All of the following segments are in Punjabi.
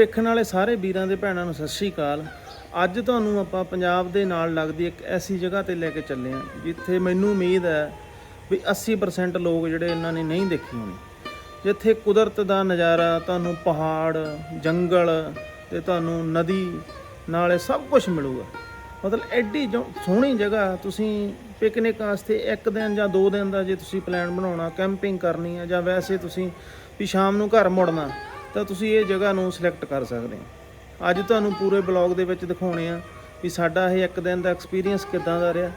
ਵੀਡੀਓ ਵੇਖਣ ਵਾਲੇ ਸਾਰੇ ਵੀਰਾਂ ਦੇ ਭੈਣਾਂ ਨੂੰ ਸਤਿ ਸ਼੍ਰੀ ਅਕਾਲ। ਅੱਜ ਤੁਹਾਨੂੰ ਆਪਾਂ ਪੰਜਾਬ ਦੇ ਨਾਲ ਲੱਗਦੀ ਇੱਕ ਐਸੀ ਜਗ੍ਹਾ ਤੇ ਲੈ ਕੇ ਚੱਲੇ ਹਾਂ, ਜਿੱਥੇ ਮੈਨੂੰ ਉਮੀਦ ਹੈ ਵੀ 80% ਲੋਕ ਜਿਹੜੇ ਇਹਨਾਂ ਨੇ ਨਹੀਂ ਦੇਖੀ ਹੋਣੀ। ਜਿੱਥੇ ਕੁਦਰਤ ਦਾ ਨਜ਼ਾਰਾ, ਤੁਹਾਨੂੰ ਪਹਾੜ, ਜੰਗਲ ਤੇ ਤੁਹਾਨੂੰ ਨਦੀ ਨਾਲੇ ਸਭ ਕੁਝ ਮਿਲੂਗਾ। ਮਤਲਬ ਐਡੀ ਜੋ- ਸੋਹਣੀ ਜਗ੍ਹਾ, ਤੁਸੀਂ ਪਿਕਨਿਕ ਵਾਸਤੇ ਇੱਕ ਦਿਨ ਜਾਂ ਦੋ ਦਿਨ ਦਾ ਜੇ ਤੁਸੀਂ ਪਲਾਨ ਬਣਾਉਣਾ ਕੈਂਪਿੰਗ ਕਰਨੀ ਆ ਜਾਂ ਵੈਸੇ ਤੁਸੀਂ ਵੀ ਸ਼ਾਮ ਨੂੰ ਘਰ ਮੁੜਨਾ ਤਾਂ ਤੁਸੀਂ ਇਹ ਜਗ੍ਹਾ ਨੂੰ ਸਿਲੈਕਟ ਕਰ ਸਕਦੇ ਹੋ। ਅੱਜ ਤੁਹਾਨੂੰ ਪੂਰੇ ਬਲੌਗ ਦੇ ਵਿੱਚ ਦਿਖਾਉਣੇ ਆ ਵੀ ਸਾਡਾ ਇਹ ਇੱਕ ਦਿਨ ਦਾ ਐਕਸਪੀਰੀਅੰਸ ਕਿੱਦਾਂ ਦਾ ਰਿਹਾ।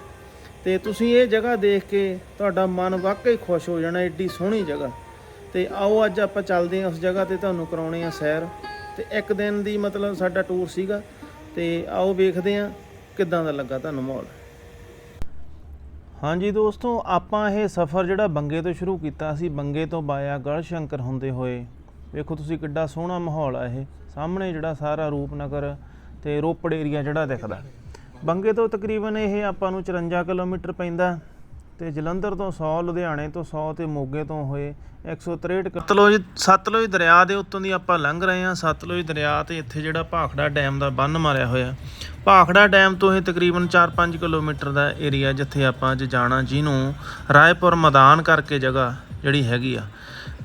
ਤੇ ਤੁਸੀਂ ਇਹ ਜਗ੍ਹਾ ਦੇਖ ਕੇ ਤੁਹਾਡਾ ਮਨ ਵਾਕਈ ਖੁਸ਼ ਹੋ ਜਾਣਾ, ਏਡੀ ਸੋਹਣੀ ਜਗ੍ਹਾ। ਤੇ ਆਓ ਅੱਜ ਆਪਾਂ ਚੱਲਦੇ ਹਾਂ ਉਸ ਜਗ੍ਹਾ ਤੇ ਤੁਹਾਨੂੰ ਕਰਾਉਣੇ ਆ ਸੈਰ। ਤੇ ਇੱਕ ਦਿਨ ਦੀ ਮਤਲਬ ਸਾਡਾ ਟੂਰ ਸੀਗਾ। ਤੇ ਆਓ ਵੇਖਦੇ ਹਾਂ ਕਿੱਦਾਂ ਦਾ ਲੱਗਾ ਤੁਹਾਨੂੰ ਮਾਹੌਲ। ਹਾਂਜੀ ਦੋਸਤੋ, ਆਪਾਂ ਇਹ ਸਫ਼ਰ ਜਿਹੜਾ ਬੰਗੇ ਤੋਂ ਸ਼ੁਰੂ ਕੀਤਾ ਸੀ, ਬੰਗੇ ਤੋਂ ਬਾਇਆ ਗੜ ਸ਼ੰਕਰ ਹੁੰਦੇ ਹੋਏ। ਵੇਖੋ ਤੁਸੀਂ ਕਿੱਡਾ ਸੋਹਣਾ ਮਾਹੌਲ ਆ ਇਹ। ਸਾਹਮਣੇ ਜਿਹੜਾ ਸਾਰਾ ਰੂਪਨਗਰ ਤੇ ਰੋਪੜ ਏਰੀਆ ਜਿਹੜਾ ਦਿਖਦਾ। ਬੰਗੇ ਤੋਂ ਤਕਰੀਬਨ ਇਹ ਆਪਾਂ ਨੂੰ 54 ਕਿਲੋਮੀਟਰ ਪੈਂਦਾ ਤੇ ਜਲੰਧਰ ਤੋਂ 100 ਲੁਧਿਆਣੇ ਤੋਂ 100 ਤੇ ਮੋਗੇ ਤੋਂ ਹੋਏ 163 ਕਿ- ਸਤਲੁਜ ਸਤਲੁਜ ਦਰਿਆ ਦੇ ਉੱਤੋਂ ਦੀ ਆਪਾਂ ਲੰਘ ਰਹੇ ਹਾਂ। ਸਤਲੁਜ ਦਰਿਆ ਤੇ ਇੱਥੇ ਜਿਹੜਾ ਭਾਖੜਾ ਡੈਮ ਦਾ ਬੰਨ ਮਾਰਿਆ ਹੋਇਆ। ਭਾਖੜਾ ਡੈਮ ਤੋਂ ਇਹ ਤਕਰੀਬਨ 4-5 ਕਿਲੋਮੀਟਰ ਦਾ ਏਰੀਆ ਜਿੱਥੇ ਆਪਾਂ ਅੱਜ ਜਾਣਾ। ਜਿਹਨੂੰ ਰਾਏਪੁਰ ਮੈਦਾਨ ਕਰਕੇ ਜਗ੍ਹਾ ਜਿਹੜੀ ਹੈਗੀ ਆ।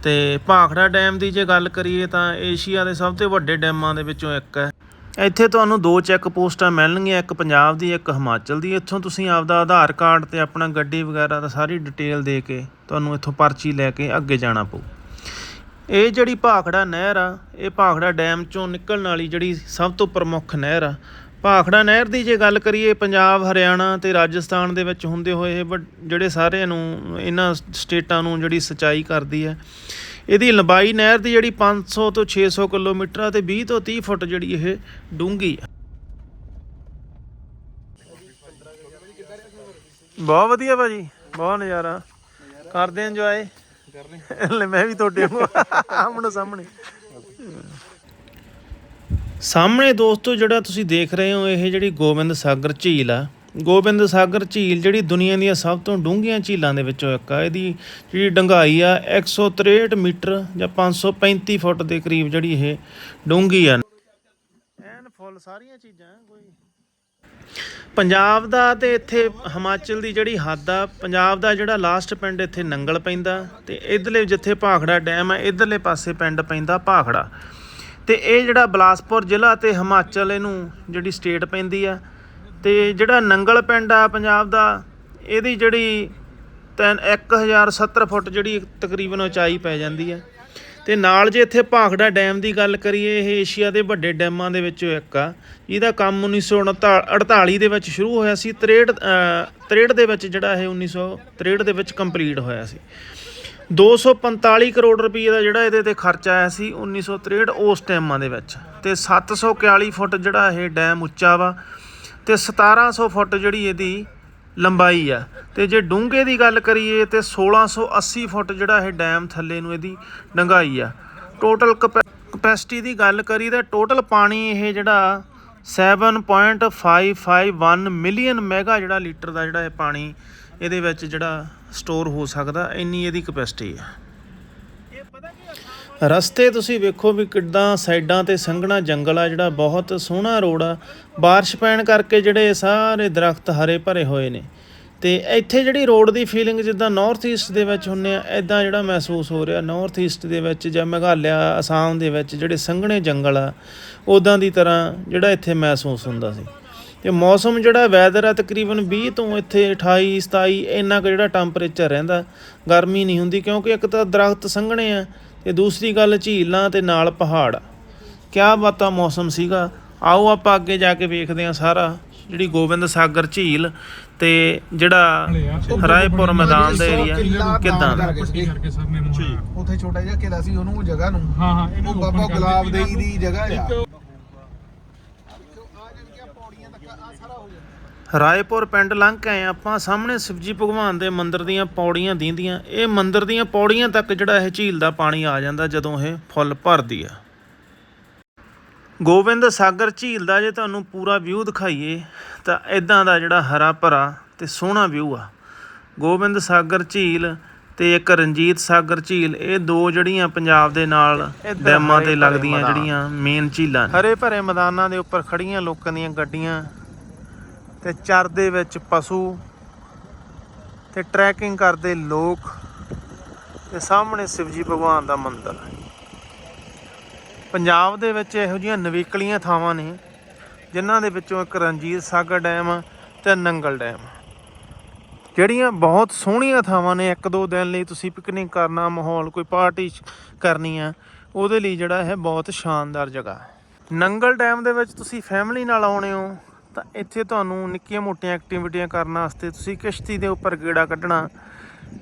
ਤੇ ਭਾਖੜਾ ਡੈਮ ਦੀ ਜੇ ਗੱਲ ਕਰੀਏ ਤਾਂ ਏਸ਼ੀਆ ਦੇ ਸਭ ਤੋਂ ਵੱਡੇ ਡੈਮਾਂ ਦੇ ਵਿੱਚੋਂ ਇੱਕ ਹੈ। ਇੱਥੇ ਤੁਹਾਨੂੰ ਦੋ ਚੈੱਕ ਪੋਸਟਾਂ ਮਿਲਣਗੀਆਂ, ਇੱਕ ਪੰਜਾਬ ਦੀ, ਇੱਕ ਹਿਮਾਚਲ ਦੀ। ਇੱਥੋਂ ਤੁਸੀਂ ਆਪਦਾ ਆਧਾਰ ਕਾਰਡ ਤੇ ਆਪਣਾ ਗੱਡੀ ਵਗੈਰਾ ਦਾ ਸਾਰੀ ਡਿਟੇਲ ਦੇ ਕੇ ਤੁਹਾਨੂੰ ਇੱਥੋਂ ਪਰਚੀ ਲੈ ਕੇ ਅੱਗੇ ਜਾਣਾ ਪਊ। ਇਹ ਜਿਹੜੀ ਭਾਖੜਾ ਨਹਿਰ ਆ, ਇਹ ਭਾਖੜਾ ਡੈਮ ਚੋਂ ਨਿਕਲਣ ਵਾਲੀ ਜਿਹੜੀ ਸਭ ਤੋਂ ਪ੍ਰਮੁੱਖ ਨਹਿਰ ਆ ਭਾਖੜਾ ਨਹਿਰ ਦੀ ਜੇ ਗੱਲ ਕਰੀਏ ਪੰਜਾਬ ਹਰਿਆਣਾ ਤੇ ਰਾਜਸਥਾਨ ਦੇ ਵਿੱਚ ਹੁੰਦੇ ਹੋਏ ਇਹ ਜਿਹੜੇ ਸਾਰਿਆਂ ਨੂੰ ਇਹਨਾਂ ਸਟੇਟਾਂ ਨੂੰ ਜਿਹੜੀ ਸਿੰਚਾਈ ਕਰਦੀ ਹੈ। ਇਹਦੀ ਲੰਬਾਈ ਨਹਿਰ ਦੀ ਜਿਹੜੀ 500 ਤੋਂ 600 ਕਿਲੋਮੀਟਰ ਆ ਤੇ 20 ਤੋਂ 30 ਫੁੱਟ ਜਿਹੜੀ ਇਹ ਡੂੰਘੀ ਆ। ਬਹੁਤ ਵਧੀਆ ਭਾਜੀ ਬਹੁਤ ਨਜ਼ਾਰਾ। ਕਰਦੇ ਇੰਜੋਏ ਲੈ ਮੈਂ ਵੀ ਤੁਹਾਡੇ ਨੂੰ ਆਮਣੋ ਸਾਹਮਣੇ। ਸਾਹਮਣੇ ਦੋਸਤੋ, ਜਿਹੜਾ ਤੁਸੀਂ ਦੇਖ ਰਹੇ ਹੋ, ਇਹ ਜਿਹੜੀ ਗੋਬਿੰਦ ਸਾਗਰ ਝੀਲ ਆ। ਗੋਬਿੰਦ ਸਾਗਰ ਝੀਲ ਜਿਹੜੀ ਦੁਨੀਆ ਦੀਆਂ ਸਭ ਤੋਂ ਡੂੰਘੀਆਂ ਝੀਲਾਂ ਦੇ ਵਿੱਚੋਂ ਇੱਕ ਆ। ਇਹਦੀ ਜਿਹੜੀ ਡੰਗਾਈ ਆ 163 ਮੀਟਰ ਜਾਂ 535 ਫੁੱਟ ਦੇ ਕਰੀਬ ਜਿਹੜੀ ਇਹ ਡੂੰਘੀ ਆ। ਐਨ ਫੁੱਲ, ਸਾਰੀਆਂ ਚੀਜ਼ਾਂ, ਕੋਈ। ਪੰਜਾਬ ਦਾ ਤੇ ਇੱਥੇ ਹਿਮਾਚਲ ਦੀ ਜਿਹੜੀ ਹੱਦ ਆ, ਪੰਜਾਬ ਦਾ ਜਿਹੜਾ ਲਾਸਟ ਪਿੰਡ ਇੱਥੇ ਨੰਗਲ ਪੈਂਦਾ ਤੇ ਇਧਰਲੇ ਜਿੱਥੇ ਭਾਖੜਾ ਡੈਮ ਆ, ਇਧਰਲੇ ਪਾਸੇ ਪਿੰਡ ਪੈਂਦਾ ਭਾਖੜਾ। ਤੇ ਇਹ ਜਿਹੜਾ ਬਲਾਸਪੁਰ ਜ਼ਿਲ੍ਹਾ ਤੇ ਹਿਮਾਚਲ ਇਹਨੂੰ ਜਿਹੜੀ ਸਟੇਟ ਪੈਂਦੀ ਆ ਤੇ ਜਿਹੜਾ ਨੰਗਲ ਪਿੰਡ ਆ ਪੰਜਾਬ ਦਾ ਇਹਦੀ ਜਿਹੜੀ ਤਿੰਨ 1070 ਫੁੱਟ ਜਿਹੜੀ ਤਕਰੀਬਨ ਉਚਾਈ ਪੈ ਜਾਂਦੀ ਆ। ਤੇ ਨਾਲ ਜੇ ਇੱਥੇ ਭਾਖੜਾ ਡੈਮ ਦੀ ਗੱਲ ਕਰੀਏ ਇਹ ਏਸ਼ੀਆ ਦੇ ਵੱਡੇ ਡੈਮਾਂ ਦੇ ਵਿੱਚੋਂ ਇੱਕ ਆ ਇਹਦਾ ਕੰਮ 1948 ਦੇ ਵਿੱਚ ਸ਼ੁਰੂ ਹੋਇਆ ਸੀ 63 ਅ, 63 ਦੇ ਵਿੱਚ ਜਿਹੜਾ ਇਹ 1963 ਦੇ ਵਿੱਚ ਕੰਪਲੀਟ ਹੋਇਆ ਸੀ। 245 ਕਰੋੜ ਰੁਪਏ ਦਾ ਜਿਹੜਾ ਇਹਦੇ ਤੇ ਖਰਚਾ ਆਇਆ ਸੀ 1963 ਉਸ ਟਾਈਮਾਂ ਦੇ ਵਿੱਚ। ਤੇ 741 ਫੁੱਟ ਜਿਹੜਾ ਇਹ ਡੈਮ ਉੱਚਾ ਵਾ ਤੇ 1700 ਫੁੱਟ ਜਿਹੜੀ ਇਹਦੀ ਲੰਬਾਈ ਆ। ਤੇ ਜੇ ਡੂੰਘੇ ਦੀ ਗੱਲ ਕਰੀਏ ਤੇ 1680 ਫੁੱਟ ਜਿਹੜਾ ਇਹ ਡੈਮ ਥੱਲੇ ਨੂੰ ਇਹਦੀ ਡੰਗਾਈ ਆ। ਟੋਟਲ ਕਪੈਸਿਟੀ ਦੀ ਗੱਲ ਕਰੀ ਤਾਂ ਟੋਟਲ ਪਾਣੀ ਇਹ ਜਿਹੜਾ 7.551 ਮਿਲੀਅਨ ਮੈਗਾ ਜਿਹੜਾ ਲੀਟਰ ਦਾ ਜਿਹੜਾ ਇਹ ਪਾਣੀ ਇਹਦੇ ਵਿੱਚ ਜਿਹੜਾ ਸਟੋਰ ਹੋ ਸਕਦਾ ਇੰਨੀ ਇਹਦੀ ਕਪੈਸਿਟੀ ਆ। ਰਸਤੇ ਤੁਸੀਂ ਵੇਖੋ ਵੀ ਕਿੱਦਾਂ ਸਾਈਡਾਂ ਤੇ ਸੰਘਣਾ ਜੰਗਲ ਆ ਜਿਹੜਾ ਬਹੁਤ ਸੋਹਣਾ ਰੋਡ ਆ। ਬਾਰਿਸ਼ ਪੈਣ ਕਰਕੇ ਜਿਹੜੇ ਸਾਰੇ ਦਰਖਤ ਹਰੇ ਭਰੇ ਹੋਏ ਨੇ। ਤੇ ਇੱਥੇ ਜਿਹੜੀ ਰੋਡ ਦੀ ਫੀਲਿੰਗ ਜਿੱਦਾਂ ਨਾਰਥ ਈਸਟ ਦੇ ਵਿੱਚ ਹੁੰਨੇ ਆ ਐਦਾਂ ਜਿਹੜਾ ਮਹਿਸੂਸ ਹੋ ਰਿਹਾ ਨਾਰਥ ਈਸਟ ਦੇ ਵਿੱਚ ਜਾਂ ਮੇਘਾਲਿਆ ਅਸਾਮ ਦੇ ਵਿੱਚ ਜਿਹੜੇ ਸੰਘਣੇ ਜੰਗਲ ਆ ਉਦਾਂ ਦੀ ਤਰ੍ਹਾਂ ਜਿਹੜਾ ਇੱਥੇ ਮਹਿਸੂਸ ਹੁੰਦਾ ਸੀ। ਤੇ ਮੌਸਮ ਜਿਹੜਾ ਵੈਦਰ ਆ ਤਕਰੀਬਨ 20 ਤੋਂ ਇੱਥੇ 28 27 ਇੰਨਾ ਕੁ ਜਿਹੜਾ ਟੈਂਪਰੇਚਰ ਰਹਿੰਦਾ। ਗਰਮੀ ਨਹੀਂ ਹੁੰਦੀ ਕਿਉਂਕਿ ਇੱਕ ਤਾਂ ਦਰਖਤ ਸੰਘਣੇ ਆ ਤੇ ਦੂਸਰੀ ਗੱਲ ਝੀਲਾਂ ਤੇ ਨਾਲ ਪਹਾੜ ਆ। ਕਿਆ ਬਾਤਾਂ ਮੌਸਮ ਸੀਗਾ। ਆਓ ਆਪਾਂ ਅੱਗੇ ਜਾ ਕੇ ਵੇਖਦੇ ਹਾਂ ਸਾਰਾ ਜਿਹੜੀ ਗੋਬਿੰਦ ਸਾਗਰ ਝੀਲ ਤੇ ਜਿਹੜਾ ਰਾਏਪੁਰ ਮੈਦਾਨ ਦਾ ਏਰੀਆ ਕਿੱਦਾਂ ਦਾ? ਉੱਥੇ ਛੋਟਾ ਜਿਹਾ ਕਿਲਾ ਸੀ ਉਹਨੂੰ ਉਹ ਜਗ੍ਹਾ ਨੂੰ। ਹਾਂ ਹਾਂ ਉਹ ਬਾਬਾ ਗੁਲਾਬ। ਦੇਈ ਦੀ ਜਗ੍ਹਾ ਆ। ਰਾਏਪੁਰ ਪਿੰਡ ਲੰਘ ਕੇ ਆਏ ਆਪਾਂ ਸਾਹਮਣੇ ਸ਼ਿਵਜੀ ਭਗਵਾਨ ਦੇ ਮੰਦਿਰ ਦੀਆਂ ਪੌੜੀਆਂ ਦੀਂਦੀਆਂ। ਇਹ ਮੰਦਿਰ ਦੀਆਂ ਪੌੜੀਆਂ ਤੱਕ ਜਿਹੜਾ ਇਹ ਝੀਲ ਦਾ ਪਾਣੀ ਆ ਜਾਂਦਾ ਜਦੋਂ ਇਹ ਫੁੱਲ ਭਰਦੀ ਆ। ਗੋਬਿੰਦ ਸਾਗਰ ਝੀਲ ਦਾ ਜੇ ਤੁਹਾਨੂੰ ਪੂਰਾ ਵਿਊ ਦਿਖਾਈਏ ਤਾਂ ਇਦਾਂ ਦਾ ਜਿਹੜਾ ਹਰਾ ਭਰਾ ਤੇ ਸੋਹਣਾ ਵਿਊ ਆ। ਗੋਬਿੰਦ ਸਾਗਰ ਝੀਲ ਤੇ ਇੱਕ ਰਣਜੀਤ ਸਾਗਰ ਝੀਲ ਇਹ ਦੋ ਜਿਹੜੀਆਂ ਪੰਜਾਬ ਦੇ ਨਾਲ ਡੈਮਾਂ ਤੇ ਲੱਗਦੀਆਂ ਜਿਹੜੀਆਂ ਮੇਨ ਝੀਲਾਂ ਹਰੇ ਭਰੇ ਮੈਦਾਨਾਂ ਦੇ ਉੱਪਰ ਖੜੀਆਂ ਲੋਕਾਂ ਦੀਆਂ ਗੱਡੀਆਂ ਤੇ ਚਰਦੇ ਵਿੱਚ ਪਸ਼ੂ ਤੇ ਟਰੈਕਿੰਗ ਕਰਦੇ ਲੋਕ ਤੇ ਸਾਹਮਣੇ ਸ਼ਿਵਜੀ ਭਗਵਾਨ ਦਾ ਮੰਦਿਰ ਹੈ। ਪੰਜਾਬ ਦੇ ਵਿੱਚ ਇਹੋ ਜਿਹੀਆਂ ਨਵੇਕਲੀਆਂ ਥਾਵਾਂ ਨੇ, ਜਿਨ੍ਹਾਂ ਦੇ ਵਿੱਚੋਂ ਇੱਕ ਰਣਜੀਤ ਸਾਗਰ ਡੈਮ ਆ ਤੇ ਨੰਗਲ ਡੈਮ। ਜਿਹੜੀਆਂ ਬਹੁਤ ਸੋਹਣੀਆਂ ਥਾਵਾਂ ਨੇ, ਇੱਕ ਦੋ ਦਿਨ ਲਈ ਤੁਸੀਂ ਪਿਕਨਿਕ ਕਰਨਾ, ਮਾਹੌਲ ਕੋਈ ਪਾਰਟੀ ਕਰਨੀ ਆ, ਉਹਦੇ ਲਈ ਜਿਹੜਾ ਹੈ ਬਹੁਤ ਸ਼ਾਨਦਾਰ ਜਗ੍ਹਾ ਹੈ। ਨੰਗਲ ਡੈਮ ਦੇ ਵਿੱਚ ਤੁਸੀਂ ਫੈਮਿਲੀ ਨਾਲ ਆਉਣੇ ਹੋ ਤਾਂ ਇੱਥੇ ਤੁਹਾਨੂੰ ਨਿੱਕੀਆਂ ਮੋਟੀਆਂ ਐਕਟੀਵਿਟੀਆਂ ਕਰਨ ਵਾਸਤੇ ਤੁਸੀਂ ਕਿਸ਼ਤੀ ਦੇ ਉੱਪਰ ਗੇੜਾ ਕੱਢਣਾ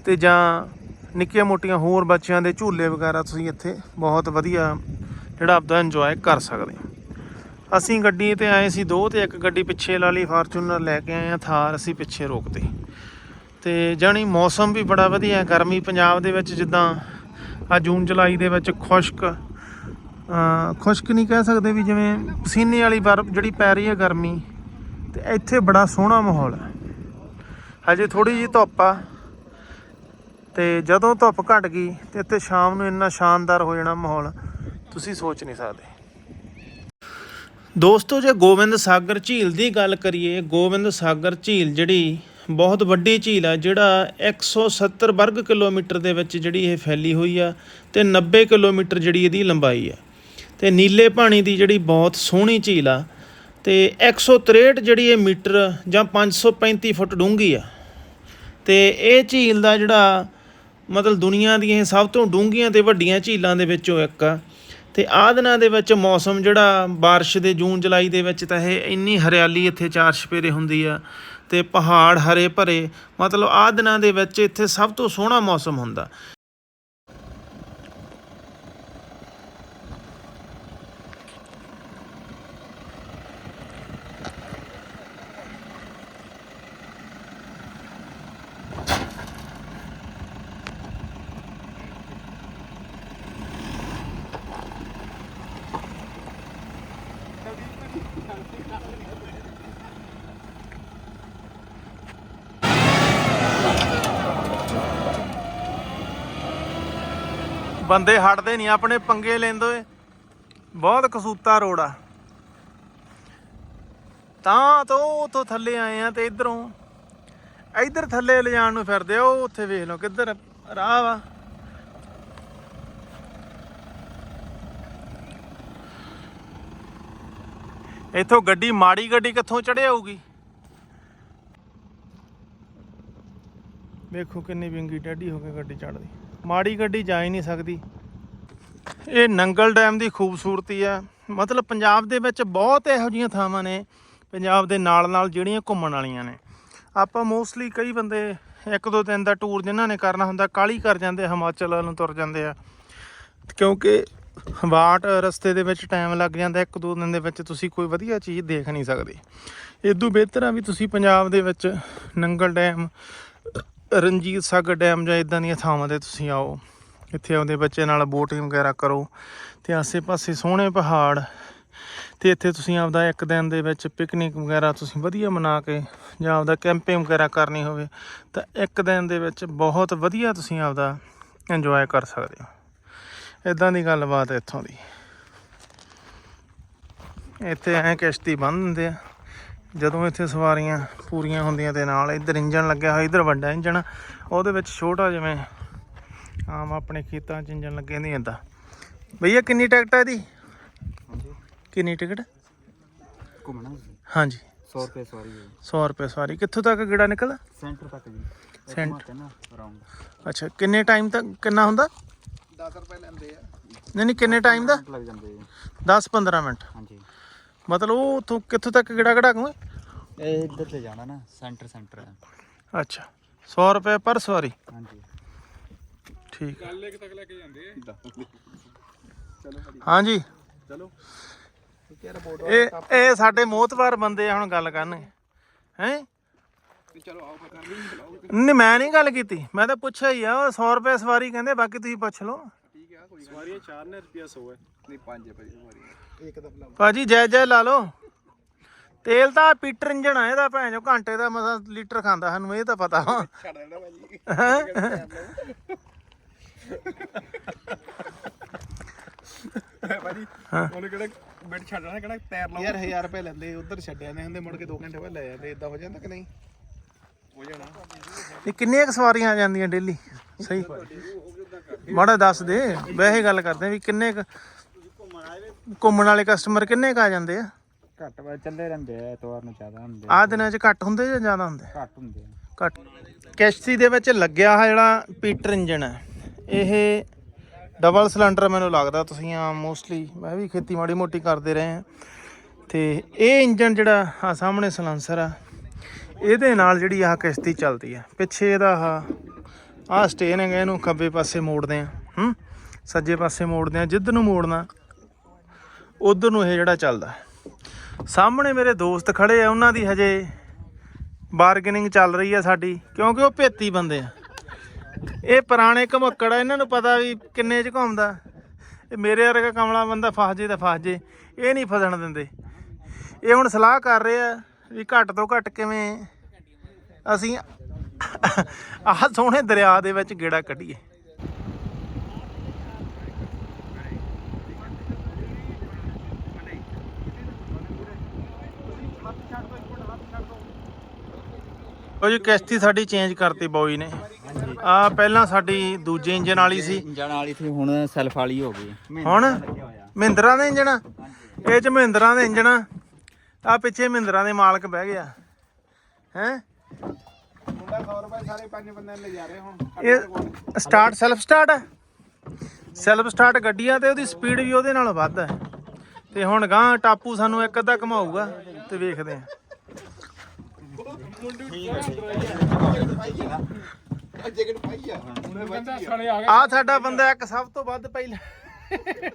ਤੇ ਜਾਂ ਨਿੱਕੀਆਂ ਮੋਟੀਆਂ ਹੋਰ ਬੱਚਿਆਂ ਦੇ ਝੂਲੇ ਵਗੈਰਾ ਤੁਸੀਂ ਇੱਥੇ ਬਹੁਤ ਵਧੀਆ ਜਿਹੜਾ ਆਪਦਾ ਇੰਜੋਏ ਕਰ ਸਕਦੇ ਹੋ। ਅਸੀਂ ਗੱਡੀ ਤੇ ਆਏ ਸੀ ਦੋ ਤੇ ਇੱਕ ਗੱਡੀ ਪਿੱਛੇ ਲਾ ਲਈ, ਫਾਰਚੂਨਰ ਲੈ ਕੇ ਆਏ ਆ, ਥਾਰ ਅਸੀਂ ਪਿੱਛੇ ਰੋਕਦੇ ਤੇ ਜਾਣੀ ਮੌਸਮ ਵੀ ਬੜਾ ਵਧੀਆ, ਗਰਮੀ ਪੰਜਾਬ ਦੇ ਵਿੱਚ ਜਿੱਦਾਂ ਆ ਜੂਨ ਜੁਲਾਈ ਦੇ ਵਿੱਚ ਖੁਸ਼ਕ ਖੁਸ਼ਕ ਨਹੀਂ ਕਹਿ ਸਕਦੇ ਵੀ ਜਿਵੇਂ ਪਸੀਨੇ ਵਾਲੀ ਬਰਫ਼ ਜਿਹੜੀ ਪੈ ਰਹੀ ਹੈ ਗਰਮੀ। ਤੇ ਇੱਥੇ ਬੜਾ ਸੋਹਣਾ ਮਾਹੌਲ ਹੈ। ਹਜੇ ਥੋੜੀ ਜਿਹੀ ਧੁੱਪ ਆ। ਤੇ ਜਦੋਂ ਧੁੱਪ ਘਟ ਗਈ ਤੇ ਇੱਥੇ ਸ਼ਾਮ ਨੂੰ ਇੰਨਾ ਸ਼ਾਨਦਾਰ ਹੋ ਜਾਣਾ ਮਾਹੌਲ, ਤੁਸੀਂ ਸੋਚ ਨਹੀਂ ਸਕਦੇ। ਦੋਸਤੋ, ਜੇ ਗੋਬਿੰਦ ਸਾਗਰ ਝੀਲ ਦੀ ਗੱਲ ਕਰੀਏ, ਗੋਬਿੰਦ ਸਾਗਰ ਝੀਲ ਜਿਹੜੀ ਬਹੁਤ ਵੱਡੀ ਝੀਲ ਆ, ਜਿਹੜਾ 170 ਵਰਗ ਕਿਲੋਮੀਟਰ ਦੇ ਵਿੱਚ ਜਿਹੜੀ ਇਹ ਫੈਲੀ ਹੋਈ ਆ ਤੇ 90 ਕਿਲੋਮੀਟਰ ਜਿਹੜੀ ਇਹਦੀ ਲੰਬਾਈ ਆ। ਤੇ ਨੀਲੇ ਪਾਣੀ ਦੀ ਜਿਹੜੀ ਬਹੁਤ ਸੋਹਣੀ ਝੀਲ ਆ ਤੇ 163 ਜਿਹੜੀ ਇਹ ਮੀਟਰ ਜਾਂ 535 ਫੁੱਟ ਡੂੰਘੀ ਆ ਤੇ ਇਹ ਝੀਲ ਦਾ ਜਿਹੜਾ ਮਤਲਬ ਦੁਨੀਆ ਦੀਆਂ ਇਹ ਸਭ ਤੋਂ ਡੂੰਘੀਆਂ ਤੇ ਵੱਡੀਆਂ ਝੀਲਾਂ ਦੇ ਵਿੱਚੋਂ ਇੱਕ ਆ ਤੇ ਆਹ ਦਿਨਾਂ ਦੇ ਵਿੱਚ ਮੌਸਮ ਜਿਹੜਾ بارش ਦੇ ਜੂਨ ਜੁਲਾਈ ਦੇ ਵਿੱਚ ਤਾਂ ਇਹ ਇੰਨੀ ਹਰਿਆਲੀ ਇੱਥੇ ਚਾਰ ਛਪੇਰੇ ਹੁੰਦੀ ਆ ਤੇ ਪਹਾੜ ਹਰੇ ਭਰੇ ਮਤਲਬ ਆਹ ਦਿਨਾਂ ਦੇ ਵਿੱਚ ਇੱਥੇ ਸਭ ਤੋਂ ਸੋਹਣਾ ਮੌਸਮ ਹੁੰਦਾ ਬੰਦੇ ਹਟਦੇ ਨਹੀਂ, ਆਪਣੇ ਪੰਗੇ ਲੈਂਦੇ ਓਏ ਬਹੁਤ ਕਸੂਤਾ ਰੋਡ ਆ ਤਾਂ ਤੋਂ ਉਥੋਂ ਥੱਲੇ ਆਏ ਆ ਤੇ ਇਧਰੋਂ, ਇਧਰ ਥੱਲੇ ਲਿਜਾਣ ਨੂੰ ਫਿਰਦੇ ਆ, ਉਹ ਉੱਥੇ ਵੇਖ ਲਓ ਕਿੱਧਰ ਰਾਹ ਵਾ। ਇੱਥੋਂ ਗੱਡੀ ਮਾੜੀ ਗੱਡੀ ਕਿੱਥੋਂ ਚੜ੍ਹ ਵੇਖੋ ਕਿੰਨੀ ਵਿੰਗੀ ਟੇਢੀ ਹੋ ਕੇ ਗੱਡੀ ਚੜ੍ਹਦੀ ਮਾੜੀ ਗੱਡੀ ਜਾ ਹੀ ਨਹੀਂ ਸਕਦੀ। ਇਹ ਨੰਗਲ ਡੈਮ ਦੀ ਖੂਬਸੂਰਤੀ ਆ। ਮਤਲਬ ਪੰਜਾਬ ਦੇ ਵਿੱਚ ਬਹੁਤ ਇਹੋ ਜਿਹੀਆਂ ਥਾਵਾਂ ਨੇ, ਪੰਜਾਬ ਦੇ ਨਾਲ ਨਾਲ ਜਿਹੜੀਆਂ ਘੁੰਮਣ ਵਾਲੀਆਂ ਨੇ। ਆਪਾਂ ਮੋਸਟਲੀ ਕਈ ਬੰਦੇ ਇੱਕ ਦੋ ਦਿਨ ਦਾ ਟੂਰ ਜਿਨ੍ਹਾਂ ਨੇ ਕਰਨਾ ਹੁੰਦਾ ਕਾਲੀ ਕਰ ਜਾਂਦੇ, ਹਿਮਾਚਲ ਨੂੰ ਤੁਰ ਜਾਂਦੇ ਆ। ਕਿਉਂਕਿ ਵਾਟ ਰਸਤੇ ਦੇ ਵਿੱਚ ਟਾਈਮ ਲੱਗ ਜਾਂਦਾ, ਇੱਕ ਦੋ ਦਿਨ ਦੇ ਵਿੱਚ ਤੁਸੀਂ ਕੋਈ ਵਧੀਆ ਚੀਜ਼ ਦੇਖ ਨਹੀਂ ਸਕਦੇ। ਇਦੋਂ ਬਿਹਤਰ ਆ ਵੀ ਤੁਸੀਂ ਪੰਜਾਬ ਦੇ ਵਿੱਚ ਨੰਗਲ ਡੈਮ ਰਣਜੀਤ ਸਾਗਰ ਡੈਮ ਜਾਂ ਇਦਾਂ ਦੀਆਂ ਥਾਵਾਂ ਤੇ ਤੁਸੀਂ ਆਓ। ਇੱਥੇ ਆਉਂਦੇ ਬੱਚੇ ਨਾਲ ਬੋਟਿੰਗ ਵਗੈਰਾ ਕਰੋ ਤੇ ਆਸੇ-ਪਾਸੇ ਸੋਹਣੇ ਪਹਾੜ ਤੇ ਇੱਥੇ ਤੁਸੀਂ ਆਪਦਾ ਇੱਕ ਦਿਨ ਦੇ ਵਿੱਚ ਪਿਕਨਿਕ ਵਗੈਰਾ ਤੁਸੀਂ ਵਧੀਆ ਮਨਾ ਕੇ ਜਾਂ ਆਪਦਾ ਕੈਂਪਿੰਗ ਵਗੈਰਾ ਕਰਨੀ ਹੋਵੇ ਤਾਂ ਇੱਕ ਦਿਨ ਦੇ ਵਿੱਚ ਬਹੁਤ ਵਧੀਆ ਤੁਸੀਂ ਆਪਦਾ ਇੰਜੋਏ ਕਰ ਸਕਦੇ ਹੋ। ਇਦਾਂ ਦੀ ਗੱਲਬਾਤ ਇੱਥੋਂ ਦੀ। ਇੱਥੇ ਐ ਕਿਸ਼ਤੀ ਬੰਨ ਦਿੰਦੇ ਆ। ਜਦੋਂ ਇੱਥੇ ਸਵਾਰੀਆਂ ਪੂਰੀਆਂ ਹੁੰਦੀਆਂ ਤੇ ਨਾਲ ਇੱਧਰ ਇੰਜਨ ਲੱਗਿਆ ਹੋਇਆ ਇੱਧਰ ਵੱਡਾ ਇੰਜਨ ਉਹਦੇ ਵਿੱਚ ਛੋਟਾ ਜਿਵੇਂ ਆਮ ਆਪਣੇ ਖੇਤਾਂ 'ਚ ਇੰਜਨ ਲੱਗੇ ਨਹੀਂ ਹੁੰਦਾ ਭਈਆ ਕਿੰਨੀ ਟਿਕਟ ਹੈ ਇਹਦੀ? ਕਿੰਨੀ ਟਿਕਟ? ਘੁੰਮਣਾ ਹਾਂਜੀ। 100 ਰੁਪਏ ਸਵਾਰੀ ਹੈ 100 ਰੁਪਏ ਸਵਾਰੀ। ਕਿੱਥੋਂ ਤੱਕ ਗੇੜਾ ਨਿਕਲਦਾ? ਸੈਂਟਰ ਤੱਕ ਜੀ। ਨਾ ਅਰਾਊਂਡ ਅੱਛਾ ਕਿੰਨੇ ਟਾਈਮ ਤੱਕ ਕਿੰਨਾ ਹੁੰਦਾ? 10 ਰੁਪਏ ਲੈਂਦੇ ਆ। ਨਹੀਂ ਨਹੀਂ ਕਿੰਨੇ ਟਾਈਮ ਦਾ? ਲੱਗ ਜਾਂਦੇ ਜੀ। 10 15 ਮਿੰਟ। ਹਾਂਜੀ। ਮਤਲਬ ਉਹ ਉੱਥੋਂ ਕਿੱਥੋਂ ਤੱਕ ਗੇੜਾ ਕਢਾ ਕੂਏ? ਇਹ ਇੱਧਰ ਤੇ ਜਾਣਾ ਨਾ ਸੈਂਟਰ ਸੈਂਟਰ ਹੈ ਅੱਛਾ 100 ਰੁਪਏ ਪਰ ਸਵਾਰੀ? ਹਾਂਜੀ। ਠੀਕ ਹੈ ਕੱਲੇ ਤੱਕ ਲੈ ਕੇ ਜਾਂਦੇ ਆ। ਚਲੋ ਹਾਂਜੀ। ਚਲੋ। ਇਹ ਇਹ ਸਾਡੇ ਮੋਤਵਾਰ ਬੰਦੇ ਆ ਹੁਣ ਗੱਲ ਕਰਨਗੇ। ਹੈ? ਚਲੋ ਆਓ ਮੈਂ ਕਰ ਲਈ ਬੁਲਾਓ ਨਹੀਂ ਮੈਂ ਨਹੀਂ ਗੱਲ ਕੀਤੀ। ਮੈਂ ਤਾਂ ਪੁੱਛਿਆ ਹੀ ਆ ਉਹ 100 ਰੁਪਏ ਸਵਾਰੀ ਕਹਿੰਦੇ ਬਾਕੀ ਤੁਸੀਂ ਪੁੱਛ ਲਓ। ਠੀਕ ਆ ਕੋਈ ਸਵਾਰੀਆਂ 4 ਨੇ ਰੁਪਿਆ 100 ਹੈ। ਨਹੀਂ 5 ਹੈ ਭਾਈ ਸਵਾਰੀ ਇੱਕ ਤਾਂ ਬੁਲਾਓ ਭਾਜੀ ਜੈ ਜੈ ਲਾ ਲਓ। ਤੇਲ ਤਾਂ ਪੀਟਰ ਇੰਜਣ ਆ ਇਹਦਾ ਭੈਣ ਜੋ ਘੰਟੇ ਦਾ ਮਸਾ ਲੀਟਰ ਖਾਂਦਾ ਸਾਨੂੰ ਇਹ ਤਾਂ ਪਤਾ। ਵਾ ਛੱਡ ਦੇਣਾ ਭਾਜੀ। ਹੈਂ? ਭਾਜੀ ਉਹਨੇ ਕਿਹੜਾ ਬਿੱਟ ਛੱਡਣਾ ਕਿਹੜਾ ਟਾਇਰ ਲਾਉ ਯਾਰ 1000 ਰੁਪਏ ਲੈਂਦੇ ਉਧਰ ਛੱਡਿਆ ਨੇ ਹੁੰਦੇ ਮੁੜ ਕੇ 2 ਘੰਟੇ ਬਾਅਦ ਲੈ ਜਾਂਦੇ ਇਦਾਂ ਹੋ ਜਾਂਦਾ ਕਿ ਨਹੀਂ? ਹੋ ਜਾਣਾ। ਇਹ ਕਿੰਨੀਆਂ ਕੁ ਸਵਾਰੀਆਂ ਆ ਜਾਂਦੀਆਂ ਡੇਲੀ ਸਹੀ। ਮਾੜਾ ਦੱਸ ਦੇ ਵੈਸੇ ਗੱਲ ਕਰਦੇ ਵੀ ਕਿੰਨੇ ਕੁ ਘੁੰਮਣ ਵਾਲੇ ਕਸਟਮਰ ਕਿੰਨੇ ਕੁ ਆ ਜਾਂਦੇ ਆ? ਘੱਟ ਵਾ ਚੱਲੇ ਰਹਿੰਦੇ ਆ ਐਤਵਾਰ ਨੂੰ ਜ਼ਿਆਦਾ ਹੁੰਦੇ ਆਹ ਦਿਨਾਂ 'ਚ ਘੱਟ ਹੁੰਦੇ ਜਾਂ ਜ਼ਿਆਦਾ ਹੁੰਦੇ? ਘੱਟ ਹੁੰਦੇ ਆ। ਘੱਟ। ਕਿਸ਼ਤੀ ਦੇ ਵਿੱਚ ਲੱਗਿਆ ਆ ਜਿਹੜਾ ਪੀਟਰ ਇੰਜਨ ਹੈ ਇਹ ਡਬਲ ਸਿਲੰਡਰ ਮੈਨੂੰ ਲੱਗਦਾ ਤੁਸੀਂ ਆ ਮੋਸਟਲੀ ਮੈਂ ਵੀ ਖੇਤੀ ਮਾੜੀ ਮੋਟੀ ਕਰਦੇ ਰਹੇ ਆ। ਤੇ ਇਹ ਇੰਜਨ ਜਿਹੜਾ ਆ ਸਾਹਮਣੇ ਸਲੈਂਸਰ ਆ ਇਹਦੇ ਨਾਲ ਜਿਹੜੀ ਆਹ ਕਿਸ਼ਤੀ ਚੱਲਦੀ ਆ। ਪਿੱਛੇ ਇਹਦਾ ਆਹ ਆਹ ਸਟੇਰਿੰਗ ਹੈ ਇਹਨੂੰ ਖੱਬੇ ਪਾਸੇ ਮੋੜਦੇ ਆ ਹੂੰ? ਸੱਜੇ ਪਾਸੇ ਮੋੜਦੇ ਆ ਜਿੱਧਰ ਨੂੰ ਮੋੜਨਾ ਉਧਰ ਨੂੰ ਇਹ ਜਿਹੜਾ ਚੱਲਦਾ। ਸਾਹਮਣੇ ਮੇਰੇ ਦੋਸਤ ਖੜੇ ਆ, ਉਹਨਾਂ ਦੀ ਹਜੇ ਬਾਰਗੇਨਿੰਗ ਚੱਲ ਰਹੀ ਆ ਸਾਡੀ, ਕਿਉਂਕਿ ਉਹ ਭੇਤੀ ਬੰਦੇ ਆ। ਇਹ ਪੁਰਾਣੇ ਘਮੱਕੜ ਆ, ਇਹਨਾਂ ਨੂੰ ਪਤਾ ਵੀ ਕਿੰਨੇ ਚ ਘੁੰਮਦਾ। ਇਹ ਮੇਰੇ ਵਰਗਾ ਕਮਲਾ ਬੰਦਾ ਫਸ ਜੇ ਤਾਂ ਫਸ ਜੇ ਇਹ ਨਹੀਂ ਫਸਣ ਦਿੰਦੇ। ਇਹ ਹੁਣ ਸਲਾਹ ਕਰ ਰਹੇ ਆ ਵੀ ਘੱਟ ਤੋਂ ਘੱਟ ਕਿਵੇਂ ਅਸੀਂ ਆਹ ਸੋਹਣੇ ਦਰਿਆ ਦੇ ਵਿੱਚ ਗੇੜਾ ਕੱਢੀਏ। ਉਹ ਜੀ ਕਿਸ਼ਤੀ ਸਾਡੀ ਚੇਂਜ ਕਰਤੀ ਬੋਈ ਨੇ। ਆ ਪਹਿਲਾਂ ਸਾਡੀ ਦੂਜੇ ਇੰਜਨ ਵਾਲੀ ਸੀ। ਇੰਜਣ ਵਾਲੀ ਸੀ ਹੁਣ ਸੈਲਫ ਵਾਲੀ ਹੋ ਗਈ। ਹੁਣ? ਮਹਿੰਦਰਾ ਦੇ ਇੰਜਣ ਆ? ਇਹ ਚ ਮਹਿੰਦਰਾ ਦੇ ਇੰਜਣ ਆ। ਪਿੱਛੇ ਮਹਿੰਦਰਾ ਦੇ ਮਾਲਕ ਬਹਿ ਗਿਆ। ਹੈ? ਮੁੰਡਾ 100 ਰੁਪਏ ਸਾਰੇ ਪੰਜ ਬੰਦਿਆਂ ਲੈ ਜਾ ਰਹੇ ਹੁਣ। ਇਹ ਸਟਾਰਟ ਸੈਲਫ ਸਟਾਰਟ ਹੈ ਸੈਲਫ ਸਟਾਰਟ ਗੱਡੀਆਂ ਤੇ ਉਹਦੀ ਸਪੀਡ ਵੀ ਉਹਦੇ ਨਾਲੋਂ ਵੱਧ ਹੈ ਤੇ ਹੁਣ ਗਾਂ ਟਾਪੂ ਸਾਨੂੰ ਇੱਕ ਅੱਧਾ ਘਮਾਊਗਾ ਤੇ ਵੇਖਦੇ ਆ। ਜੈਕਟ ਪਾਈ ਆ ਉਹਨੇ ਬਾਜੀ ਆ ਸਾਡਾ ਬੰਦਾ ਇੱਕ ਸਭ ਤੋਂ ਵੱਧ ਪਹਿਲਾਂ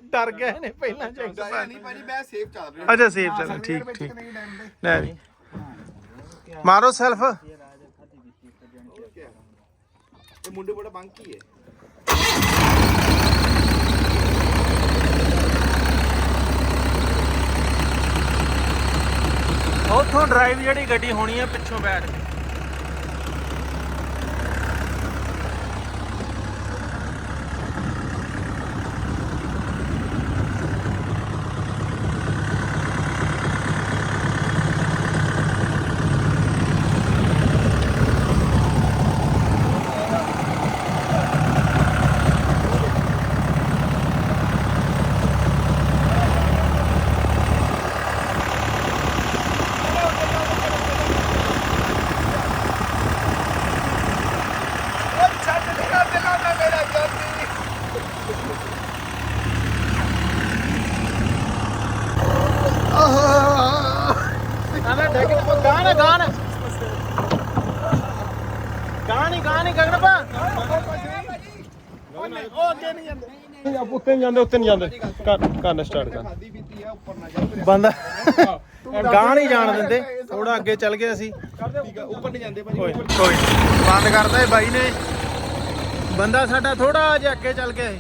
ਡਰ ਗਿਆ ਇਹਨੇ ਪਹਿਲਾਂ ਚੈੱਕ ਨਹੀਂ ਭਾਜੀ ਮੈਂ ਸੇਫ ਚੱਲ ਰਿਹਾ। ਅੱਛਾ ਸੇਫ ਚੱਲ ਠੀਕ ਠੀਕ। ਲੈ ਵੀ। ਮਾਰੋ ਸੈਲਫ ਇਹ ਮੁੰਡੇ ਬੜਾ ਬੰਕੀ ਹੈ। ਉੱਥੋਂ ਡਰਾਈਵ ਜਿਹੜੀ ਗੱਡੀ ਹੋਣੀ ਹੈ ਪਿੱਛੋਂ ਬੈਠ ਕੇ ਆਵੇਂ ਡੈਕ ਗਾਣ ਗਾਣ ਗਾਣੀ ਗਾਣੀ ਗਗਨਪਾ ਉਹ ਅੱਗੇ ਨਹੀਂ ਜਾਂਦੇ ਉੱਤੇ ਨਹੀਂ ਜਾਂਦੇ, ਉੱਤੇ ਨਹੀਂ ਜਾਂਦੇ। ਕਰਨਾ ਸਟਾਰਟ ਕਰ ਖਾਦੀ ਪੀਤੀ ਆ ਉੱਪਰ ਨਾ ਜਾਓ ਬੰਦਾ ਗਾਣ ਹੀ ਜਾਣ ਦਿੰਦੇ। ਥੋੜਾ ਅੱਗੇ ਚੱਲ ਗਏ ਅਸੀਂ ਠੀਕ ਆ ਉੱਪਰ ਨਹੀਂ ਜਾਂਦੇ ਭਾਜੀ ਕੋਈ ਕੋਈ ਨੀ। ਬੰਦ ਕਰਦਾ ਇਹ ਬਾਈ ਨੇ। ਬੰਦਾ ਸਾਡਾ ਥੋੜਾ ਜਿਹਾ ਅੱਗੇ ਚੱਲ ਗਿਆ ਇਹ।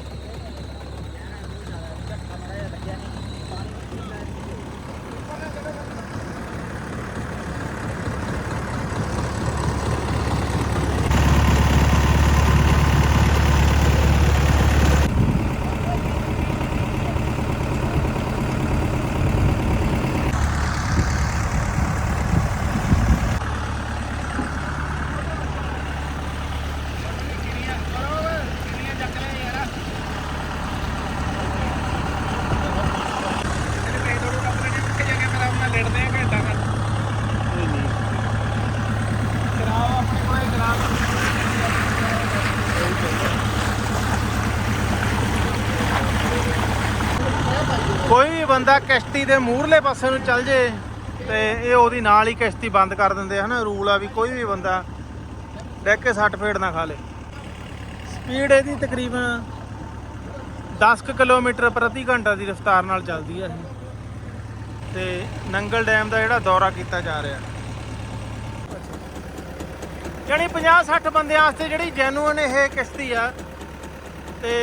ਕੋਈ ਵੀ ਬੰਦਾ ਕਿਸ਼ਤੀ ਦੇ ਮੂਹਰਲੇ ਪਾਸੇ ਨੂੰ ਚੱਲ ਜੇ ਤੇ ਇਹ ਉਹਦੀ ਨਾਲ ਹੀ ਕਿਸ਼ਤੀ ਬੰਦ ਕਰ ਦਿੰਦੇ ਆ, ਹਨਾ? ਰੂਲ ਆ ਵੀ ਕੋਈ ਵੀ ਬੰਦਾ ਡਿੱਗ ਕੇ ਸੱਟ ਫੇੜ ਨਾ ਖਾ ਲੇ। ਸਪੀਡ ਇਹਦੀ ਤਕਰੀਬਨ 10 ਕੁ ਕਿਲੋਮੀਟਰ ਪ੍ਰਤੀ ਘੰਟਾ ਦੀ ਰਫ਼ਤਾਰ ਨਾਲ ਚੱਲਦੀ ਹੈ ਇਹ। ਤੇ ਨੰਗਲ ਡੈਮ ਦਾ ਜਿਹੜਾ ਦੌਰਾ ਕੀਤਾ ਜਾ ਰਿਹਾ। ਜਾਣੀ 50 60 ਬੰਦਿਆਂ ਵਾਸਤੇ ਜਿਹੜੀ ਜੈਨੂਅਨ ਇਹ ਕਿਸ਼ਤੀ ਆ, ਤੇ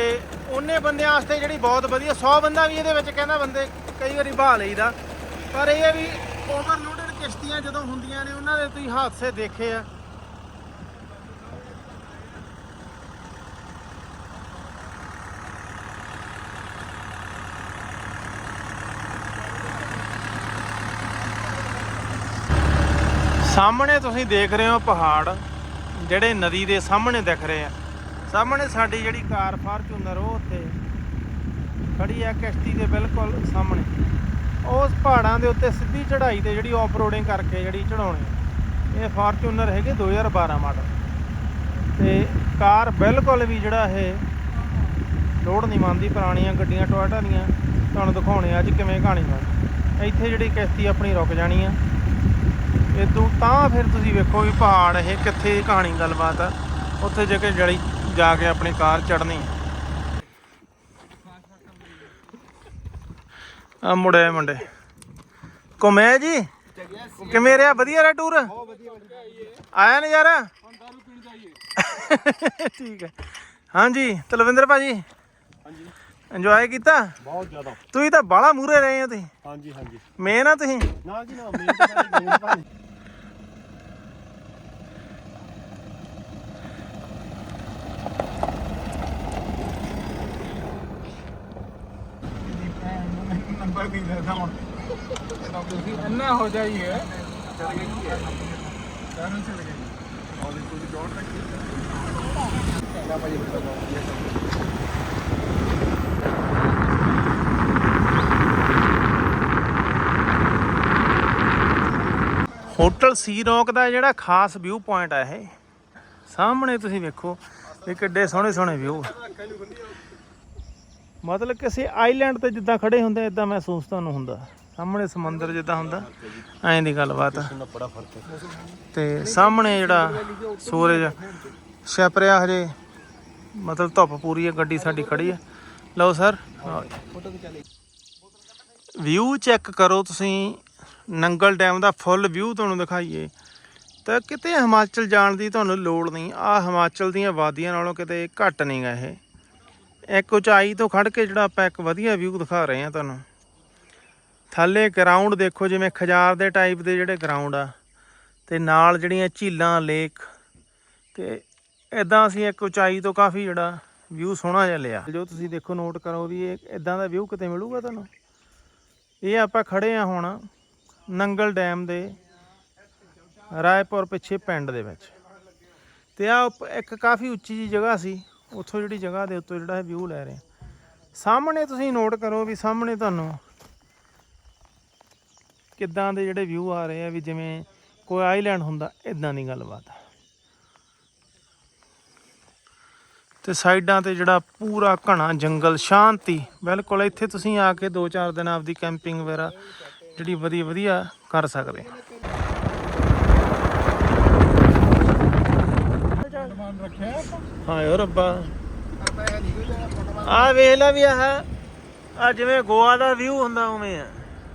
ਉਹਨੇ ਬੰਦਿਆਂ ਵਾਸਤੇ ਜਿਹੜੀ ਬਹੁਤ ਵਧੀਆ 100 ਬੰਦਾ ਵੀ ਇਹਦੇ ਵਿੱਚ ਕਹਿੰਦਾ ਬੰਦੇ, ਕਈ ਵਾਰੀ ਬਹਾ ਲਈਦਾ। ਪਰ ਇਹ ਹੈ ਵੀ ਓਵਰਲੋਡਡ ਕਿਸ਼ਤੀਆਂ ਜਦੋਂ ਹੁੰਦੀਆਂ ਨੇ, ਉਹਨਾਂ ਦੇ ਤੁਸੀਂ ਹਾਦਸੇ ਦੇਖੇ ਆ। ਸਾਹਮਣੇ ਤੁਸੀਂ ਦੇਖ ਰਹੇ ਹੋ ਪਹਾੜ, ਜਿਹੜੇ ਨਦੀ ਦੇ ਸਾਹਮਣੇ ਦਿਖ ਰਹੇ ਆ। ਸਾਹਮਣੇ ਸਾਡੀ ਜਿਹੜੀ ਕਾਰ ਫਾਰਚੂਨਰ ਉਹ ਉੱਥੇ ਖੜੀ ਆ ਕਿਸ਼ਤੀ ਦੇ ਬਿਲਕੁਲ ਸਾਹਮਣੇ। ਉਸ ਪਹਾੜਾਂ ਦੇ ਉੱਤੇ ਸਿੱਧੀ ਚੜ੍ਹਾਈ ਤੇ ਜਿਹੜੀ ਆਫਰੋਡਿੰਗ ਕਰਕੇ ਜਿਹੜੀ ਚੜਾਉਣੀ ਇਹ ਫਾਰਚੂਨਰ ਹੈਗੇ 2012 ਮਾਡਲ। ਤੇ ਕਾਰ ਬਿਲਕੁਲ ਵੀ ਜਿਹੜਾ ਇਹ ਲੋਡ ਨਹੀਂ ਮੰਨਦੀ, ਪੁਰਾਣੀਆਂ ਗੱਡੀਆਂ, ਟੋਇਟਾ ਦੀਆਂ, ਤੁਹਾਨੂੰ ਦਿਖਾਉਣੇ ਆ ਅੱਜ ਕਿਵੇਂ ਕਹਾਣੀ ਬਣ ਇੱਥੇ ਜਿਹੜੀ ਕਿਸ਼ਤੀ ਆਪਣੀ ਰੁਕ ਜਾਣੀ ਆ। ਇਦੋਂ ਤਾਂ ਫਿਰ ਤੁਸੀਂ ਵੇਖੋ ਵੀ ਪਹਾੜ ਇਹ ਕਿੱਥੇ ਕਹਾਣੀ ਗੱਲਬਾਤ ਆ। ਉੱਥੇ ਜਾ ਕੇ ਜੜੀ ਜਾ ਕੇ ਆਪਣੀ ਕਾਰ ਚੜਨੀ ਆ ਮੁੰਡੇ ਮੁੰਡੇ। ਘੁੰਮਿਆ ਜੀ? ਕਿਵੇਂ ਰਿਹਾ? ਵਧੀਆ ਰਿਹਾ ਟੂਰ ਆਇਆ ਨਜ਼ਾਰਾ? ਠੀਕ ਹੈ। ਹਾਂਜੀ ਤਲਵਿੰਦਰ ਭਾਜੀ। ਹਾਂਜੀ। ਇੰਜੋਏ ਕੀਤਾ? ਬਹੁਤ ਜ਼ਿਆਦਾ। ਤੁਸੀਂ ਤਾਂ ਬਾਹਲਾ ਮੂਰੇ ਰਹੇ ਹੋ ਤੁਸੀਂ। ਹਾਂਜੀ ਹਾਂਜੀ। ਮੇਨ ਆ ਤੁਸੀਂ? ਨਾ ਜੀ ਨਾ ਮੇਨ ਤਾਂ ਮੇਨ ਭਾਈ ਨੰਬਰ ਨਹੀਂ ਲੈਦਾ ਹੁਣ। ਇੰਨਾ ਹੋ ਜਾਈਏ ਚਲ ਗਈ ਕੀ ਹੈ ਕਾਹਨੂੰ ਚਲ ਗਈ। ਔਰ ਇਹ ਕੋਈ ਜੋੜ ਰੱਖੀ ਨਾ ਭਾਈ ਹੋਟਲ ਸੀ ਰੌਕ ਦਾ ਜਿਹੜਾ ਖਾਸ ਵਿਊ ਪੁਆਇੰਟ ਆ ਇਹ। ਸਾਹਮਣੇ ਤੁਸੀਂ ਵੇਖੋ ਇਹ ਕਿੱਡੇ ਸੋਹਣੇ ਸੋਹਣੇ ਵਿਊ ਮਤਲਬ ਕਿਸੇ ਆਈਲੈਂਡ ਤੇ ਜਿੱਦਾਂ ਖੜੇ ਹੁੰਦੇ ਇਦਾਂ ਮਹਿਸੂਸ ਤੁਹਾਨੂੰ ਹੁੰਦਾ। ਸਾਹਮਣੇ ਸਮੁੰਦਰ ਜਿੱਦਾਂ ਹੁੰਦਾ। ਐਂ ਦੀ ਗੱਲਬਾਤ। ਆ ਤੇ ਸਾਹਮਣੇ ਜਿਹੜਾ ਸੂਰਜ ਛਿਪ ਰਿਹਾ ਹਜੇ। ਮਤਲਬ ਧੁੱਪ ਪੂਰੀ ਹੈ ਗੱਡੀ ਸਾਡੀ ਖੜੀ ਹੈ ਲਓ ਸਰ ਵਿਊ ਚੈੱਕ ਕਰੋ ਤੁਸੀਂ। ਨੰਗਲ ਡੈਮ ਦਾ ਫੁੱਲ ਵਿਊ ਤੁਹਾਨੂੰ ਦਿਖਾਈਏ। ਤਾਂ ਕਿਤੇ ਹਿਮਾਚਲ ਜਾਣ ਦੀ ਤੁਹਾਨੂੰ ਲੋੜ ਨਹੀਂ। ਆ ਹਿਮਾਚਲ ਦੀਆਂ ਵਾਦੀਆਂ ਨਾਲੋਂ ਕਿਤੇ ਘੱਟ ਨਹੀਂਗਾ ਇਹ। ਇੱਕ ਉਚਾਈ ਤੋਂ ਖੜ ਕੇ ਜਿਹੜਾ ਆਪਾਂ ਇੱਕ ਵਧੀਆ ਵਿਊ ਦਿਖਾ ਰਹੇ ਹਾਂ ਤੁਹਾਨੂੰ। ਥੱਲੇ ਗਰਾਊਂਡ ਦੇਖੋ, ਜਿਵੇਂ ਖਜਾਰ ਦੇ ਟਾਈਪ ਦੇ ਜਿਹੜੇ ਗਰਾਊਂਡ ਆ। ਤੇ ਨਾਲ ਜਿਹੜੀਆਂ ਝੀਲਾਂ ਲੇਕ ਤੇ ਇਦਾਂ ਅਸੀਂ ਇੱਕ ਉਚਾਈ ਤੋਂ ਕਾਫੀ ਜਿਹੜਾ ਵਿਊ ਸੋਹਣਾ ਜਿਹਾ ਲਿਆ। ਜੋ ਤੁਸੀਂ ਦੇਖੋ ਨੋਟ ਕਰੋ ਵੀ ਇਹ ਇਦਾਂ ਦਾ ਵਿਊ ਕਿਤੇ ਮਿਲੂਗਾ ਤੁਹਾਨੂੰ? ਇਹ ਆਪਾਂ ਖੜੇ ਆ ਹੁਣ ਨੰਗਲ ਡੈਮ ਦੇ ਰਾਏਪੁਰ ਪਿੱਛੇ ਪਿੰਡ ਦੇ ਵਿੱਚ। ਤੇ ਆ ਇੱਕ ਕਾਫੀ ਉੱਚੀ ਜੀ ਜਗ੍ਹਾ ਸੀ। ਉੱਥੋਂ ਜਿਹੜੀ ਜਗ੍ਹਾ ਦੇ ਉੱਤੋਂ ਜਿਹੜਾ ਵਿਊ ਲੈ ਰਹੇ ਹਾਂ। ਸਾਹਮਣੇ ਤੁਸੀਂ ਨੋਟ ਕਰੋ ਵੀ ਸਾਹਮਣੇ ਤੁਹਾਨੂੰ ਕਿੱਦਾਂ ਦੇ ਜਿਹੜੇ ਵਿਊ ਆ ਰਹੇ ਆ ਵੀ ਜਿਵੇਂ ਕੋਈ ਆਈਲੈਂਡ ਹੁੰਦਾ ਇਦਾਂ ਦੀ ਗੱਲਬਾਤ ਆ ਤੇ ਸਾਈਡਾਂ ਤੇ ਜਿਹੜਾ ਪੂਰਾ ਘਣਾ ਜੰਗਲ, ਸ਼ਾਂਤੀ, ਬਿਲਕੁਲ ਇੱਥੇ ਤੁਸੀਂ ਆ ਕੇ 2-4 ਦਿਨ ਆਪਦੀ ਕੈਂਪਿੰਗ ਵਗੈਰਾ ਜਿਹੜੀ ਵਧੀਆ ਵਧੀਆ ਕਰ ਸਕਦੇ ਆ ਹਾਂ ਯੋ ਰੱਬਾ। ਆ ਵੇਖ ਲੈ ਵੀ ਆਹ ਆ ਜਿਵੇਂ ਗੋਆ ਦਾ ਵਿਊ ਹੁੰਦਾ ਉਵੇਂ ਆ,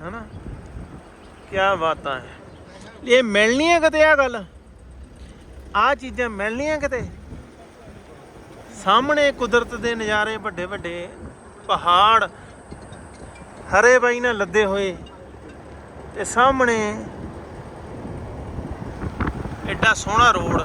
ਹਨਾ? ਕੀ ਬਾਤਾਂ ਹੈ ਇਹ ਮਿਲਣੀ ਹੈ ਕਿਤੇ ਆ ਗੱਲ? ਆ ਚੀਜ਼ਾਂ ਮਿਲਣੀਆਂ ਕਿਤੇ? ਸਾਹਮਣੇ ਕੁਦਰਤ ਦੇ ਨਜ਼ਾਰੇ ਵੱਡੇ ਵੱਡੇ, ਪਹਾੜ, ਹਰੇ ਬਾਈ ਨਾਲ ਲੱਦੇ ਹੋਏ, ਤੇ ਸਾਹਮਣੇ ਐਡਾ ਸੋਹਣਾ ਰੋਡ।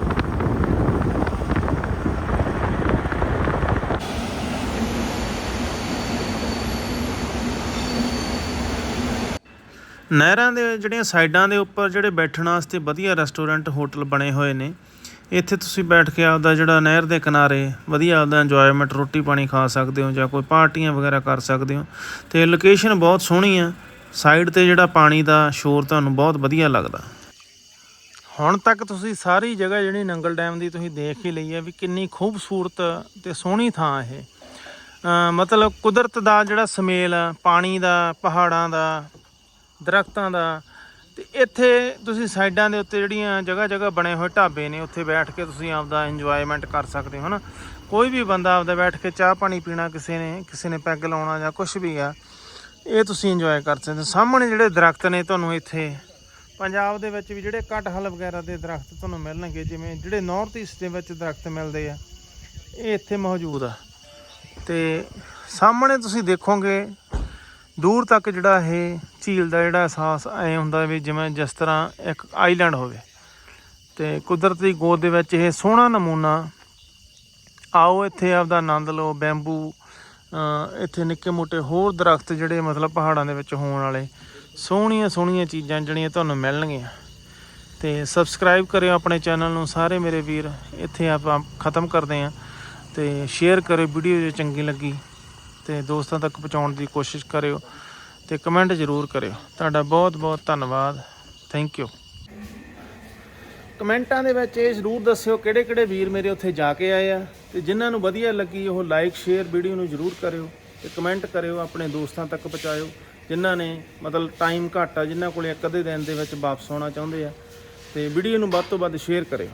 ਨਹਿਰਾਂ ਦੇ ਜਿਹੜੀਆਂ ਸਾਈਡਾਂ ਦੇ ਉੱਪਰ ਜਿਹੜੇ ਬੈਠਣ ਵਾਸਤੇ ਵਧੀਆ ਰੈਸਟੋਰੈਂਟ, ਹੋਟਲ ਬਣੇ ਹੋਏ ਨੇ। ਇੱਥੇ ਤੁਸੀਂ ਬੈਠ ਕੇ ਆਪਦਾ ਜਿਹੜਾ ਨਹਿਰ ਦੇ ਕਿਨਾਰੇ ਵਧੀਆ ਆਪਦਾ ਇੰਜੋਇਮੈਂਟ ਰੋਟੀ ਪਾਣੀ ਖਾ ਸਕਦੇ ਹੋ ਜਾਂ ਕੋਈ ਪਾਰਟੀਆਂ ਵਗੈਰਾ ਕਰ ਸਕਦੇ ਹੋ। ਤੇ ਲੋਕੇਸ਼ਨ ਬਹੁਤ ਸੋਹਣੀ ਆ। ਸਾਈਡ ਤੇ ਜਿਹੜਾ ਪਾਣੀ ਦਾ ਸ਼ੋਰ ਤੁਹਾਨੂੰ ਬਹੁਤ ਵਧੀਆ ਲੱਗਦਾ। ਹੁਣ ਤੱਕ ਤੁਸੀਂ ਸਾਰੀ ਜਗ੍ਹਾ ਜਿਹੜੀ ਨੰਗਲ ਡੈਮ ਦੀ ਤੁਸੀਂ ਦੇਖ ਹੀ ਲਈ ਹੈ ਵੀ ਕਿੰਨੀ ਖੂਬਸੂਰਤ ਤੇ ਸੋਹਣੀ ਥਾਂ ਇਹ। ਮਤਲਬ ਕੁਦਰਤ ਦਾ ਜਿਹੜਾ ਸਮੇਲ ਆ, ਪਾਣੀ ਦਾ, ਪਹਾੜਾਂ ਦਾ ਦਰਖਤਾਂ ਦਾ। ਤੇ ਇੱਥੇ ਤੁਸੀਂ ਸਾਈਡਾਂ ਦੇ ਉੱਤੇ ਜਿਹੜੀਆਂ ਜਗ੍ਹਾ ਜਗ੍ਹਾ ਬਣੇ ਹੋਏ ਢਾਬੇ ਨੇ, ਉੱਥੇ ਬੈਠ ਕੇ ਤੁਸੀਂ ਆਪਦਾ ਇੰਜੋਇਮੈਂਟ ਕਰ ਸਕਦੇ ਹੋ ਨਾ ਕੋਈ ਵੀ ਬੰਦਾ ਆਪਦਾ ਬੈਠ ਕੇ ਚਾਹ ਪਾਣੀ ਪੀਣਾ ਕਿਸੇ ਨੇ ਕਿਸੇ ਨੇ ਪੈਗ ਲਾਉਣਾ ਜਾਂ ਕੁਝ ਵੀ ਆ, ਇਹ ਤੁਸੀਂ ਇੰਜੋਏ ਕਰ ਸਕਦੇ ਹੋ। ਸਾਹਮਣੇ ਜਿਹੜੇ ਦਰਖਤ ਨੇ ਤੁਹਾਨੂੰ ਇੱਥੇ, ਪੰਜਾਬ ਦੇ ਵਿੱਚ ਵੀ ਜਿਹੜੇ ਕਟਹਲ ਵਗੈਰਾ ਦੇ ਦਰਖਤ ਤੁਹਾਨੂੰ ਮਿਲਣਗੇ, ਜਿਵੇਂ ਜਿਹੜੇ ਨਾਰਥ ਈਸਟ ਦੇ ਵਿੱਚ ਦਰਖਤ ਮਿਲਦੇ ਆ, ਇਹ ਇੱਥੇ ਮੌਜੂਦ ਆ। ਤੇ ਸਾਹਮਣੇ ਤੁਸੀਂ ਦੇਖੋਗੇ ਦੂਰ ਤੱਕ ਜਿਹੜਾ ਇਹ ਝੀਲ ਦਾ ਜਿਹੜਾ ਅਹਿਸਾਸ ਐ ਹੁੰਦਾ ਵੀ ਜਿਵੇਂ ਜਿਸ ਤਰ੍ਹਾਂ ਇੱਕ ਆਈਲੈਂਡ ਹੋਵੇ ਤੇ ਕੁਦਰਤੀ ਗੋਦ ਦੇ ਵਿੱਚ ਇਹ ਸੋਹਣਾ ਨਮੂਨਾ, ਆਓ ਇੱਥੇ ਆਪਦਾ ਆਨੰਦ ਲਓ, ਬੈਂਬੂ ਇੱਥੇ ਨਿੱਕੇ ਮੋਟੇ ਹੋਰ ਦਰਖਤ ਜਿਹੜੇ ਮਤਲਬ ਪਹਾੜਾਂ ਦੇ ਵਿੱਚ ਹੋਣ ਵਾਲੇ ਸੋਹਣੀਆਂ ਸੋਹਣੀਆਂ ਚੀਜ਼ਾਂ ਜਿਹੜੀਆਂ ਤੁਹਾਨੂੰ ਮਿਲਣਗੀਆਂ। ਤੇ ਸਬਸਕ੍ਰਾਈਬ ਕਰਿਓ ਆਪਣੇ ਚੈਨਲ ਨੂੰ ਸਾਰੇ ਮੇਰੇ ਵੀਰ, ਇੱਥੇ ਆਪਾਂ ਖਤਮ ਕਰਦੇ ਆਂ ਤੇ ਸ਼ੇਅਰ ਕਰਿਓ ਵੀਡੀਓ ਜੇ ਚੰਗੀ ਲੱਗੀ ਤੇ ਦੋਸਤਾਂ ਤੱਕ ਪਹੁੰਚਾਉਣ ਦੀ ਕੋਸ਼ਿਸ਼ ਕਰਿਓ ਤੇ ਕਮੈਂਟ ਜ਼ਰੂਰ ਕਰਿਓ। ਤੁਹਾਡਾ ਬਹੁਤ ਬਹੁਤ ਧੰਨਵਾਦ। ਥੈਂਕ ਯੂ ਕਮੈਂਟਾਂ ਦੇ ਵਿੱਚ ਇਹ ਜ਼ਰੂਰ ਦੱਸਿਓ ਕਿਹੜੇ ਕਿਹੜੇ ਵੀਰ ਮੇਰੇ ਉੱਥੇ ਜਾ ਕੇ ਆਏ ਆ ਤੇ ਜਿਨ੍ਹਾਂ ਨੂੰ ਵਧੀਆ ਲੱਗੀ ਉਹ ਲਾਈਕ ਸ਼ੇਅਰ ਵੀਡੀਓ ਨੂੰ ਜ਼ਰੂਰ ਕਰਿਓ ਤੇ ਕਮੈਂਟ ਕਰਿਓ, ਆਪਣੇ ਦੋਸਤਾਂ ਤੱਕ ਪਹੁੰਚਾਇਓ, ਜਿਨ੍ਹਾਂ ਨੇ ਮਤਲਬ ਟਾਈਮ ਘੱਟ ਆ, ਜਿਨ੍ਹਾਂ ਕੋਲੇ ਇੱਕ ਅੱਧੇ ਦਿਨ ਦੇ ਵਿੱਚ ਵਾਪਸ ਆਉਣਾ ਚਾਹੁੰਦੇ ਆ ਤੇ ਵੀਡੀਓ ਨੂੰ ਵੱਧ ਤੋਂ ਵੱਧ ਸ਼ੇਅਰ ਕਰਿਓ।